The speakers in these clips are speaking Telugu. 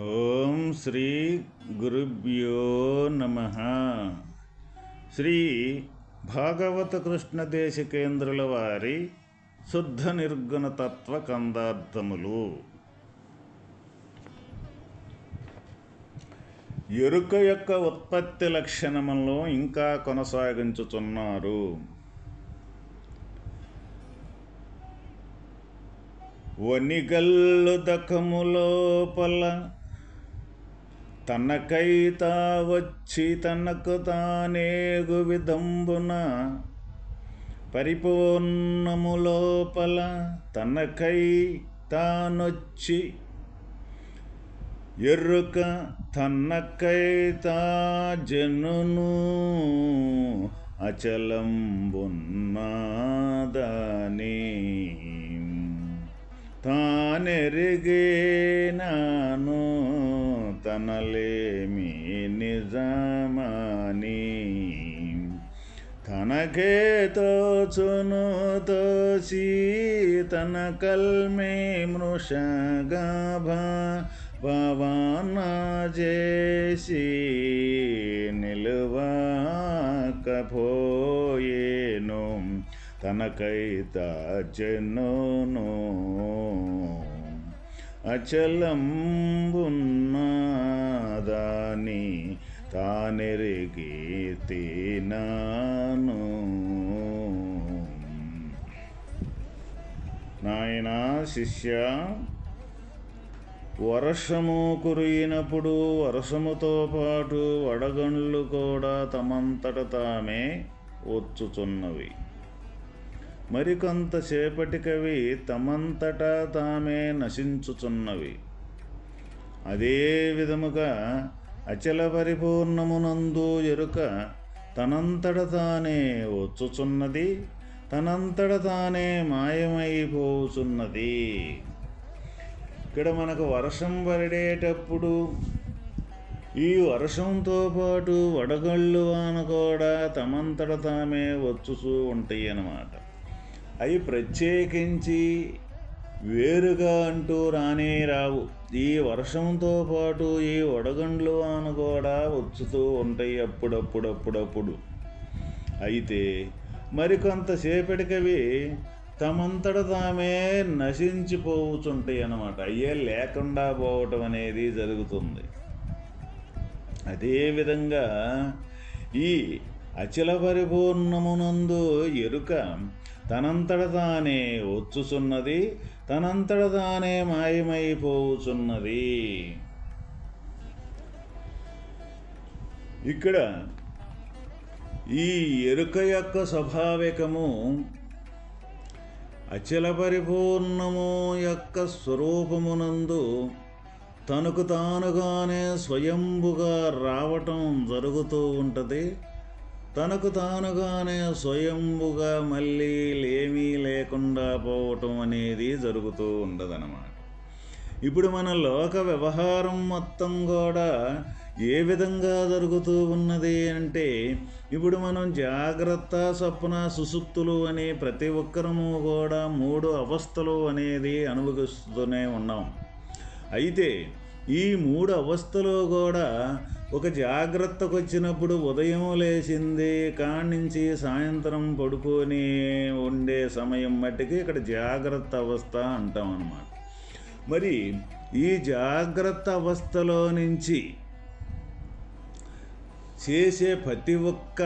ఓం శ్రీ గురుభ్యో నమ. శ్రీ భాగవత కృష్ణ దేశికేంద్రుల వారి శుద్ధ నిర్గుణ తత్వ కందార్థములు. ఎరుక యొక్క ఉత్పత్తి లక్షణములను ఇంకా కొనసాగించుచున్నారు. వనిగల్లు దకము తనకైతా తనకై తా వచ్చి తనకు తానేగు విధంబున పరిపూర్ణము లోపల తనకై తానొచ్చి ఎరుక తన్నకై తా జనును అచలంబున్నాదని. తానెరిగే నాను తనలేమి నిజమాని. తనకే తోచును తోసి తన కల్మే మృషగా భవాన చేసి నిలువకపోయేను. తనకై చెన్నును అచలంబున్నాదాని తానెరిగితేనాను నాయనా శిష్య వర్షము కురిగినప్పుడు వర్షముతో పాటు వడగండ్లు కూడా తమంతట తామే వచ్చుచున్నవి. మరికొంతసేపటికవి తమంతటా తామే నశించుచున్నవి. అదే విధముగా అచల పరిపూర్ణమునందు ఎరుక తనంతట తానే వచ్చుచున్నది తనంతట తానే మాయమైపోచున్నది. ఇక్కడ మనకు వర్షం పడేటప్పుడు ఈ వర్షంతో పాటు వడగళ్ళు వాన కూడా తమంతట తామే వచ్చుచూ ఉంటాయి అన్నమాట అవి ప్రత్యేకించి వేరుగా అంటూ రానే రావు. ఈ వర్షంతో పాటు ఈ వడగండ్లు వాన కూడా వచ్చుతూ ఉంటాయి అప్పుడప్పుడప్పుడప్పుడు. అయితే మరికొంతసేపటికవి తమంతట తామే నశించిపోవుచుంటాయి అన్నమాట అయ్యే లేకుండా పోవటం అనేది జరుగుతుంది. అదేవిధంగా ఈ అచల పరిపూర్ణమునందు ఎరుక తనంతట తానే వచ్చుచున్నది తనంతట తానే మాయమైపోవుచున్నది ఇక్కడ ఈ ఎరుక యొక్క స్వభావికము అచల పరిపూర్ణము యొక్క స్వరూపమునందు తనకు తానుగానే స్వయంభుగా రావటం జరుగుతూ ఉంటుంది. తనకు తానుగానే స్వయంభుగా మళ్ళీ లేమీ లేకుండా పోవటం అనేది జరుగుతూ ఉండదన్నమాట. ఇప్పుడు మన లోక వ్యవహారం మొత్తం కూడా ఏ విధంగా జరుగుతూ ఉన్నది అంటే ఇప్పుడు మనం జాగ్రత్త స్వప్న సుసుప్తులు అని ప్రతి ఒక్కరము కూడా మూడు అవస్థలు అనేది అనుభవిస్తూనే ఉన్నాం. అయితే ఈ మూడు అవస్థలు కూడా ఒక జాగ్రత్తకు వచ్చినప్పుడు ఉదయం లేచింది కానించి సాయంత్రం పడుకొని ఉండే సమయం మట్టికి ఇక్కడ జాగ్రత్త అవస్థ అంటాం అన్నమాట. మరి ఈ జాగ్రత్త అవస్థలో నుంచి చేసే ప్రతి ఒక్క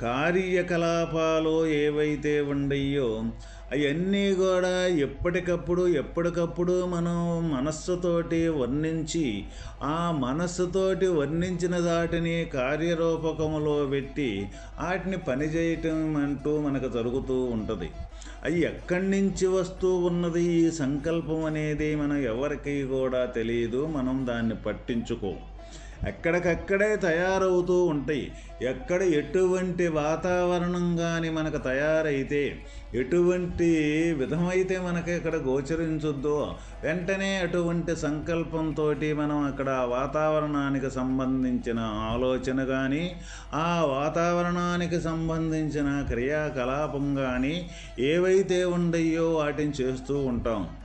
కార్యకలాపాలు ఏవైతే ఉండయో అవన్నీ కూడా ఎప్పటికప్పుడు ఎప్పటికప్పుడు మనం మనస్సుతోటి వర్ణించి ఆ మనస్సుతోటి వర్ణించిన దాటిని కార్యరూపకములో పెట్టి వాటిని పనిచేయటం అంటూ మనకు జరుగుతూ ఉంటుంది. అవి ఎక్కడి నుంచి వస్తూ ఉన్నది? ఈ సంకల్పం అనేది మనం ఎవరికి కూడా తెలియదు. మనం దాన్ని పట్టించుకో ఎక్కడికక్కడే తయారవుతూ ఉంటాయి. ఎక్కడ ఎటువంటి వాతావరణం కానీ మనకు తయారైతే ఎటువంటి విధమైతే మనకి ఇక్కడ గోచరించుద్దో వెంటనే అటువంటి సంకల్పంతో మనం అక్కడ వాతావరణానికి సంబంధించిన ఆలోచన కానీ ఆ వాతావరణానికి సంబంధించిన క్రియాకలాపం కానీ ఏవైతే ఉండయో వాటిని చేస్తూ ఉంటాం.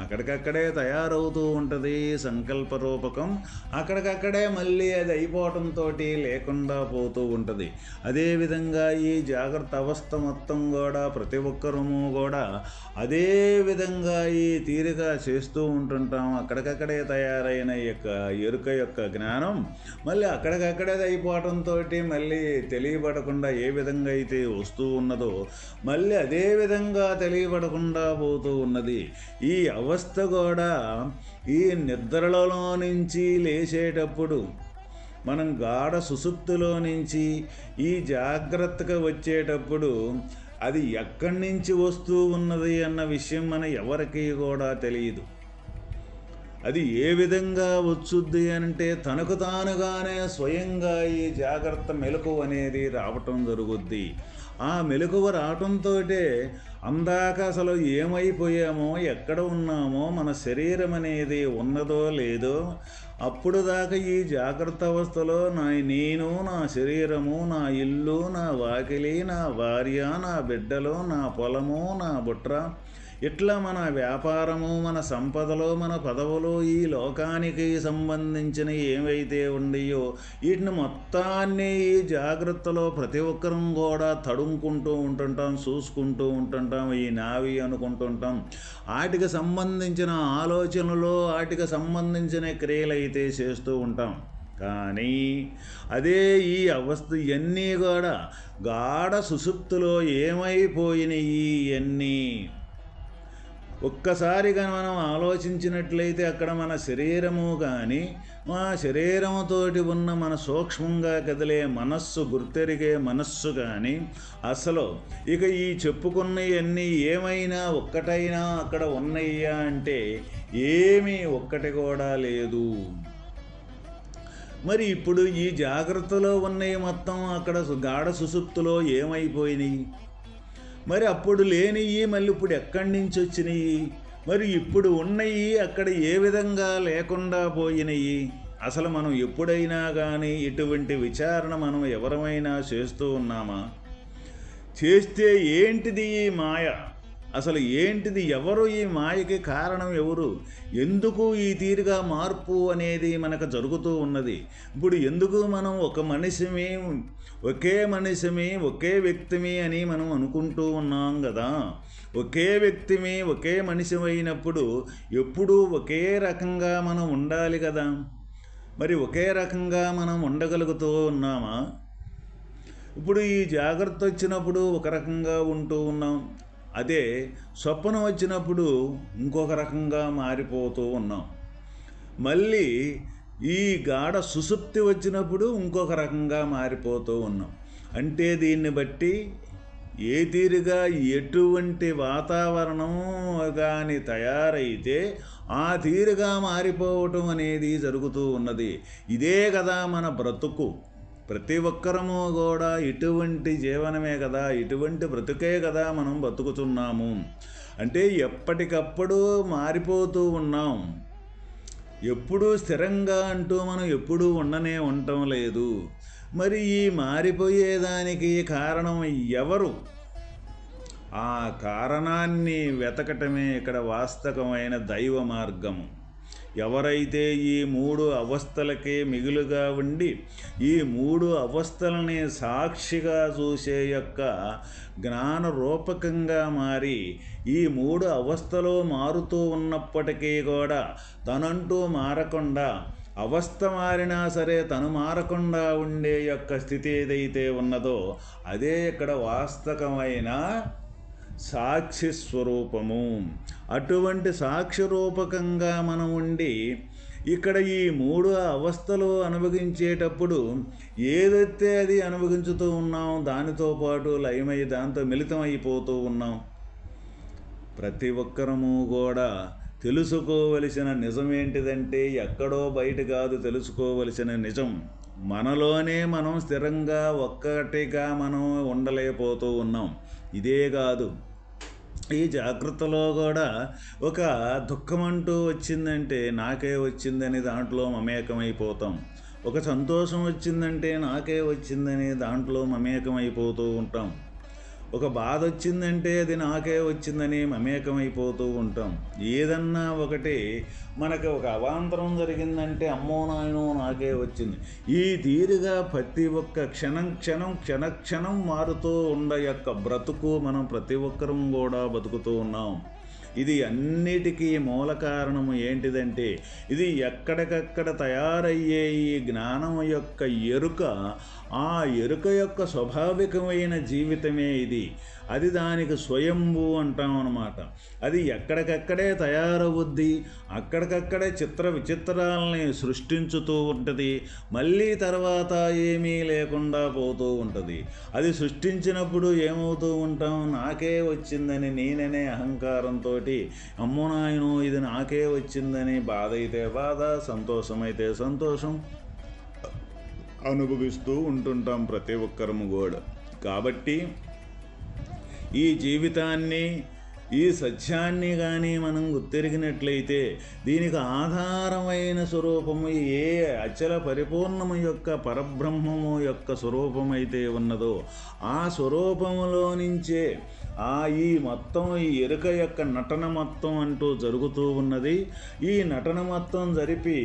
అక్కడికక్కడే తయారవుతూ ఉంటుంది సంకల్ప రూపకం అక్కడికక్కడే మళ్ళీ అది అయిపోవటంతో లేకుండా పోతూ ఉంటుంది. అదేవిధంగా ఈ జాగ్రత్త అవస్థ మొత్తం కూడా ప్రతి ఒక్కరము కూడా అదే విధంగా ఈ తీరిక చేస్తూ ఉంటుంటాం. అక్కడికక్కడే తయారైన యొక్క ఎరుక యొక్క జ్ఞానం మళ్ళీ అక్కడికక్కడే అయిపోవటంతో మళ్ళీ తెలియబడకుండా ఏ విధంగా అయితే వస్తూ ఉన్నదో మళ్ళీ అదే విధంగా తెలియబడకుండా పోతూ ఉన్నది. ఈ అవస్థ కూడా ఈ నిద్రలలో నుంచి లేచేటప్పుడు మనం గాఢ సుసుప్తిలో నుంచి ఈ జాగ్రత్తగా వచ్చేటప్పుడు అది ఎక్కడి నుంచి వస్తూ ఉన్నది అన్న విషయం మన ఎవరికి కూడా తెలియదు. అది ఏ విధంగా వచ్చుద్ది అంటే తనకు తానుగానే స్వయంగా ఈ జాగ్రత్త మెలకు అనేది రావటం జరుగుద్ది. ఆ మెలకువ రావటంతో అందాక అసలు ఏమైపోయామో ఎక్కడ ఉన్నామో మన శరీరం అనేది ఉన్నదో లేదో అప్పుడు దాకా ఈ జాగ్రత్త అవస్థలో నా నేను నా శరీరము నా ఇల్లు నా వాకిలి నా భార్య నా బిడ్డలు నా పొలము నా బుట్ర ఇట్లా మన వ్యాపారము మన సంపదలు మన పదవులు ఈ లోకానికి సంబంధించిన ఏవైతే ఉండయో వీటిని మొత్తాన్ని ఈ జాగ్రత్తలో ప్రతి ఒక్కరం కూడా తడుముకుంటూ ఉంటుంటాం చూసుకుంటూ ఉంటుంటాం ఈ నావి అనుకుంటుంటాం. వాటికి సంబంధించిన ఆలోచనలు వాటికి సంబంధించిన క్రియలు అయితే చేస్తూ ఉంటాం. కానీ అదే ఈ అవస్థ ఇవన్నీ కూడా గాఢ సుసుప్తులో ఏమైపోయినాయి ఇవన్నీ ఒక్కసారిగా మనం ఆలోచించినట్లయితే అక్కడ మన శరీరము కానీ మా శరీరముతోటి ఉన్న మన సూక్ష్మంగా కదిలే మనస్సు గుర్తెరిగే మనస్సు కానీ అసలు ఇక ఈ చెప్పుకున్నవన్నీ ఏమైనా ఒక్కటైనా అక్కడ ఉన్నాయా అంటే ఏమీ ఒక్కటి కూడా లేదు. మరి ఇప్పుడు ఈ జాగ్రత్తలో ఉన్నవి మొత్తం అక్కడ గాఢ సుసుప్తులో ఏమైపోయినాయి? మరి అప్పుడు లేనివి మళ్ళీ ఇప్పుడు ఎక్కడి నుంచి వచ్చినాయి? మరి ఇప్పుడు ఉన్నవి అక్కడ ఏ విధంగా లేకుండా పోయినాయి? అసలు మనం ఎప్పుడైనా కానీ ఇటువంటి విచారణ మనం ఎవరమైనా చేస్తూ ఉన్నామా? చేస్తే ఏంటిది ఈ మాయ? అసలు ఏంటిది ఎవరు ఈ మాయకి కారణం ఎవరు? ఎందుకు ఈ తీరుగా మార్పు అనేది మనకు జరుగుతూ ఉన్నది? ఇప్పుడు ఎందుకు మనం ఒక మనిషిమి ఒకే మనిషిమి ఒకే వ్యక్తిమి అని మనం అనుకుంటూ ఉన్నాం కదా ఒకే వ్యక్తిమి ఒకే మనిషి అయినప్పుడు ఎప్పుడూ ఒకే రకంగా మనం ఉండాలి కదా మరి ఒకే రకంగా మనం ఉండగలుగుతూ ఉన్నామా? ఇప్పుడు ఈ జాగ్రత్త వచ్చినప్పుడు ఒక రకంగా ఉంటూ ఉన్నాం. అదే స్వప్నం వచ్చినప్పుడు ఇంకొక రకంగా మారిపోతూ ఉన్నాం. మళ్ళీ ఈ గాఢ సుసుప్తి వచ్చినప్పుడు ఇంకొక రకంగా మారిపోతూ ఉన్నాం. అంటే దీన్ని బట్టి ఏ తీరుగా ఎటువంటి వాతావరణం కానీ తయారైతే ఆ తీరుగా మారిపోవటం అనేది జరుగుతూ ఉన్నది. ఇదే కదా మన బ్రతుకు. ప్రతి ఒక్కరము కూడా ఇటువంటి జీవనమే కదా. ఇటువంటి బ్రతుకే కదా మనం బతుకుతున్నాము. అంటే ఎప్పటికప్పుడు మారిపోతూ ఉన్నాం. ఎప్పుడూ స్థిరంగా అంటూ మనం ఎప్పుడూ ఉండనే ఉండటం లేదు. మరి ఈ మారిపోయేదానికి కారణం ఎవరు? ఆ కారణాన్ని వెతకటమే ఇక్కడ వాస్తవమైన దైవ మార్గము. ఎవరైతే ఈ మూడు అవస్థలకే మిగులుగా ఉండి ఈ మూడు అవస్థలని సాక్షిగా చూసే యొక్క జ్ఞాన రూపకంగా మారి ఈ మూడు అవస్థలో మారుతూ ఉన్నప్పటికీ కూడా తనంటూ మారకుండా అవస్థ మారినా సరే తను మారకుండా ఉండే యొక్క స్థితి ఏదైతే ఉన్నదో అదే ఇక్కడ వాస్తవమైన సాక్షి స్వరూపము. అటువంటి సాక్షి రూపకంగా మనం ఉండి ఇక్కడ ఈ మూడు అవస్థలు అనుభవించేటప్పుడు ఏదైతే అది అనుభవించుతూ ఉన్నాం దానితో పాటు లయమై దాంతో మిళితమైపోతూ ఉన్నాం. ప్రతి ఒక్కరము కూడా తెలుసుకోవలసిన నిజం ఏంటిదంటే ఎక్కడో బయట కాదు తెలుసుకోవలసిన నిజం. మనలోనే మనం స్థిరంగా ఒక్కటిగా మనం ఉండలేకపోతూ ఉన్నాం. ఇదే కాదు. ఈ జాగ్రత్తలో కూడా ఒక దుఃఖం అంటూ వచ్చిందంటే నాకే వచ్చిందని దాంట్లో మమేకమైపోతాం. ఒక సంతోషం వచ్చిందంటే నాకే వచ్చిందని దాంట్లో మమేకమైపోతూ ఉంటాం. ఒక బాధ వచ్చిందంటే అది నాకే వచ్చిందని మమేకమైపోతూ ఉంటాం. ఏదన్నా ఒకటి మనకి ఒక అవాంతరం జరిగిందంటే అమ్మో నాయనో నాకే వచ్చింది. ఈ తీరుగా ప్రతి ఒక్క క్షణం క్షణం క్షణక్షణం మారుతూ ఉండ యొక్క బ్రతుకు మనం ప్రతి ఒక్కరం కూడా బతుకుతూ ఉన్నాం. ఇది అన్నిటికీ మూల కారణము ఏంటిదంటే ఇది ఎక్కడికక్కడ తయారయ్యే ఈ జ్ఞానం యొక్క ఎరుక ఆ ఎరుక యొక్క స్వాభావికమైన జీవితమే ఇది. అది దానికి స్వయంభూ అంటాం అనమాట అది ఎక్కడికక్కడే తయారవుద్ది అక్కడికక్కడే చిత్ర విచిత్రాలని సృష్టించుతూ ఉంటుంది మళ్ళీ తర్వాత ఏమీ లేకుండా పోతూ ఉంటుంది. అది సృష్టించినప్పుడు ఏమవుతూ ఉంటాం? నాకే వచ్చిందని నేననే అహంకారంతో అమ్మో నాయను ఇది నాకే వచ్చిందని బాధ అయితే బాధ సంతోషమైతే సంతోషం అనుభవిస్తూ ఉంటుంటాం ప్రతి ఒక్కరము కూడా. కాబట్టి ఈ జీవితాన్ని ఈ సత్యాన్ని కానీ మనం గుర్తెరిగినట్లయితే దీనికి ఆధారమైన స్వరూపము ఏ అచల పరిపూర్ణము యొక్క పరబ్రహ్మము యొక్క స్వరూపమైతే ఉన్నదో ఆ స్వరూపములో నుంచే ఆ ఈ మొత్తం ఈ ఎరుక యొక్క నటన మొత్తం అంటూ జరుగుతూ ఉన్నది. ఈ నటన మొత్తం జరిపి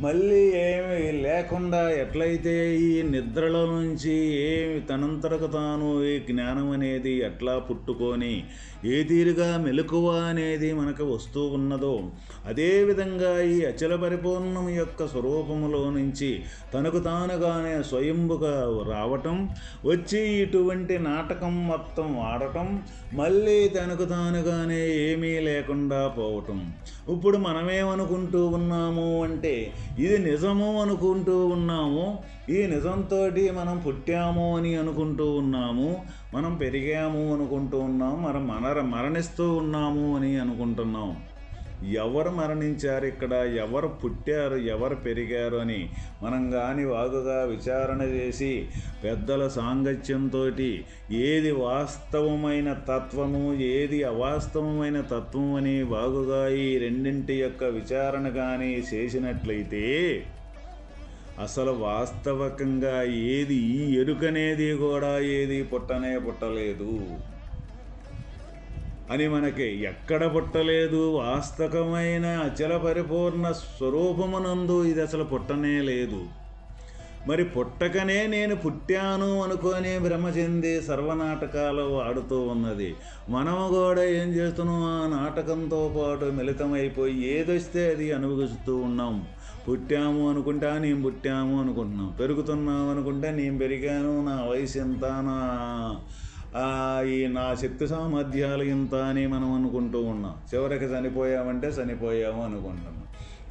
మళ్ళీ ఏమి లేకుండా ఎట్లయితే ఈ నిద్రలో నుంచి ఏమి తనంతరకు తాను ఈ జ్ఞానం అనేది ఎట్లా పుట్టుకొని ఏ తీరుగా మెలకువ అనేది మనకు వస్తూ ఉన్నదో అదేవిధంగా ఈ అచల పరిపూర్ణం యొక్క స్వరూపములో నుంచి తనకు తానుగానే స్వయంభుగా రావటం వచ్చి ఇటువంటి నాటకం మొత్తం ఆడటం మళ్ళీ తనకు తానుగానే ఏమీ లేకుండా పోవటం. ఇప్పుడు మనమేమనుకుంటూ ఉన్నాము అంటే ఇది నిజము అనుకుంటూ ఉన్నాము ఈ నిజంతో మనం పుట్టాము అని అనుకుంటూ ఉన్నాము మనం పెరిగాము అనుకుంటూ ఉన్నాం మనం మనర మరణిస్తూ ఉన్నాము అని అనుకుంటున్నాం. ఎవరు మరణించారు ఇక్కడ? ఎవరు పుట్టారు? ఎవరు పెరిగారు అని మనం కాని వాగుగా విచారణ చేసి పెద్దల సాంగత్యంతో ఏది వాస్తవమైన తత్వము ఏది అవాస్తవమైన తత్వం అని వాగుగా ఈ రెండింటి యొక్క విచారణ కానీ చేసినట్లయితే అసలు వాస్తవకంగా ఏది ఈ ఎరుకనేది కూడా ఏది పుట్టనే పుట్టలేదు. అని మనకి ఎక్కడ పుట్టలేదు వాస్తవమైన అచల పరిపూర్ణ స్వరూపమునందు ఇది అసలు పుట్టనే లేదు. మరి పుట్టకనే నేను పుట్టాను అనుకొని భ్రమ చెంది సర్వనాటకాలు ఆడుతూ ఉన్నది. మనము కూడా ఏం చేస్తున్నాం? ఆ నాటకంతో పాటు మిళితమైపోయి ఏదొస్తే అది అనుభవిస్తూ ఉన్నాం. పుట్టాము అనుకుంటా నేను పుట్టాము అనుకుంటున్నాం పెరుగుతున్నాం అనుకుంటే నేను పెరిగాను నా వయసు ఎంత నా ఈ నా శక్తి సామర్థ్యాలు ఇంత అని మనం అనుకుంటూ ఉన్నాం. చివరికి చనిపోయామంటే చనిపోయాము అనుకుంటున్నాం.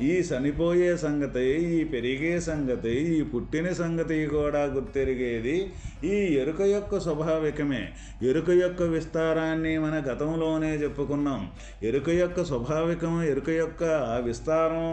ఈ చనిపోయే సంగతి ఈ పెరిగే సంగతి ఈ పుట్టిన సంగతి కూడా గుర్తెరిగేది ఈ ఎరుక యొక్క స్వాభావికమే. ఎరుక యొక్క విస్తారాన్ని మన గతంలోనే చెప్పుకున్నాం. ఎరుక యొక్క స్వాభావికం ఎరుక యొక్క విస్తారం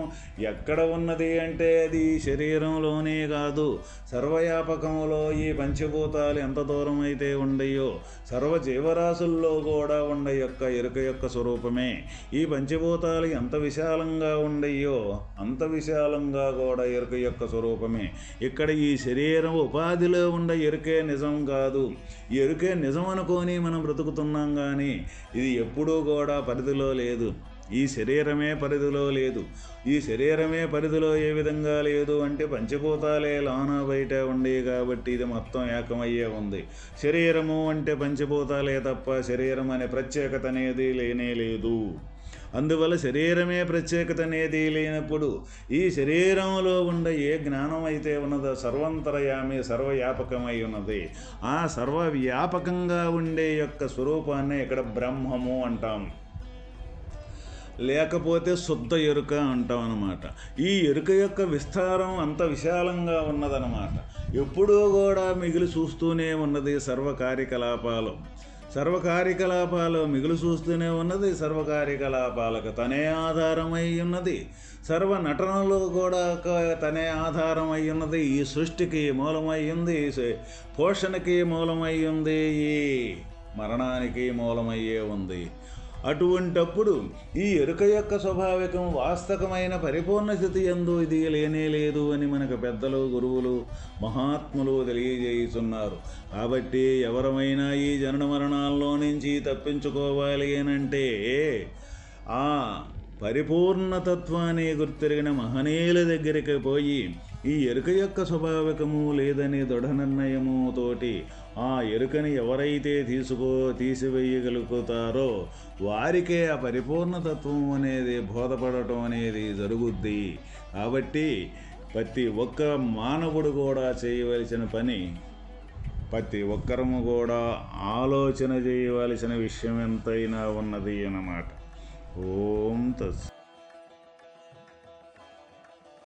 ఎక్కడ ఉన్నది అంటే అది శరీరంలోనే కాదు. సర్వయాపకములో ఈ పంచభూతాలు ఎంత దూరం అయితే ఉండయో సర్వ జీవరాశుల్లో కూడా ఉండ యొక్క ఎరుక యొక్క స్వరూపమే. ఈ పంచభూతాలు ఎంత విశాలంగా ఉండయో అంత విశాలంగా కూడా ఎరుక యొక్క స్వరూపమే. ఇక్కడ ఈ శరీరం ఉపాధిలో ఉండే ఎరుకే నిజం కాదు. ఎరుకే నిజం అనుకొని మనం బ్రతుకుతున్నాం కానీ ఇది ఎప్పుడూ కూడా పరిధిలో లేదు. ఈ శరీరమే పరిధిలో లేదు. ఈ శరీరమే పరిధిలో ఏ విధంగా లేదు అంటే పంచభూతాలే లాన బయట ఉండే కాబట్టి ఇది మొత్తం ఏకమయ్యే ఉంది. శరీరము అంటే పంచభూతాలే తప్ప శరీరం అనే ప్రత్యేకత అనేది లేనే లేదు. అందువల్ల శరీరమే ప్రత్యేకత అనేది లేనప్పుడు ఈ శరీరంలో ఉండే ఏ జ్ఞానం అయితే ఉన్నదో సర్వంతరయామి సర్వవ్యాపకమై ఉన్నది ఆ సర్వవ్యాపకంగా ఉండే యొక్క స్వరూపాన్ని ఇక్కడ బ్రహ్మము అంటాం. లేకపోతే శుద్ధ ఎరుక అంటాం అనమాట ఈ ఎరుక యొక్క విస్తారం అంత విశాలంగా ఉన్నదనమాట ఎప్పుడూ కూడా మిగిలి చూస్తూనే ఉన్నది సర్వ కార్యకలాపాలు. సర్వ కార్యకలాపాలు మిగులు చూస్తూనే ఉన్నది సర్వ కార్యకలాపాలకు తనే ఆధారమై ఉన్నది. సర్వ నటనలో కూడా తనే ఆధారమై ఉన్నది. ఈ సృష్టికి మూలమై ఉంది పోషణకి మూలమై ఉంది ఈ మరణానికి మూలమయ్యే ఉంది. అటువంటప్పుడు ఈ ఎరుక యొక్క స్వాభావికం వాస్తవమైన పరిపూర్ణ స్థితి ఎందు ఇది లేనే లేదు అని మనకు పెద్దలు గురువులు మహాత్ములు తెలియజేస్తున్నారు కాబట్టి ఎవరమైనా ఈ జనన మరణాల్లో నుంచి తప్పించుకోవాలి అనంటే ఆ పరిపూర్ణతత్వాన్ని గుర్తిరిగిన మహనీయుల దగ్గరికి పోయి ఈ ఎరుక యొక్క స్వాభావికము లేదని దృఢ నిర్ణయము తోటి ఆ ఎరుకని ఎవరైతే తీసుకో తీసివేయగలుగుతారో వారికే ఆ పరిపూర్ణతత్వం అనేది బోధపడటం అనేది జరుగుద్ది. కాబట్టి ప్రతి ఒక్క మానవుడు కూడా చేయవలసిన పని ప్రతి ఒక్కరము కూడా ఆలోచన చేయవలసిన విషయం ఎంతైనా ఉన్నది అన్నమాట. ఓం తస్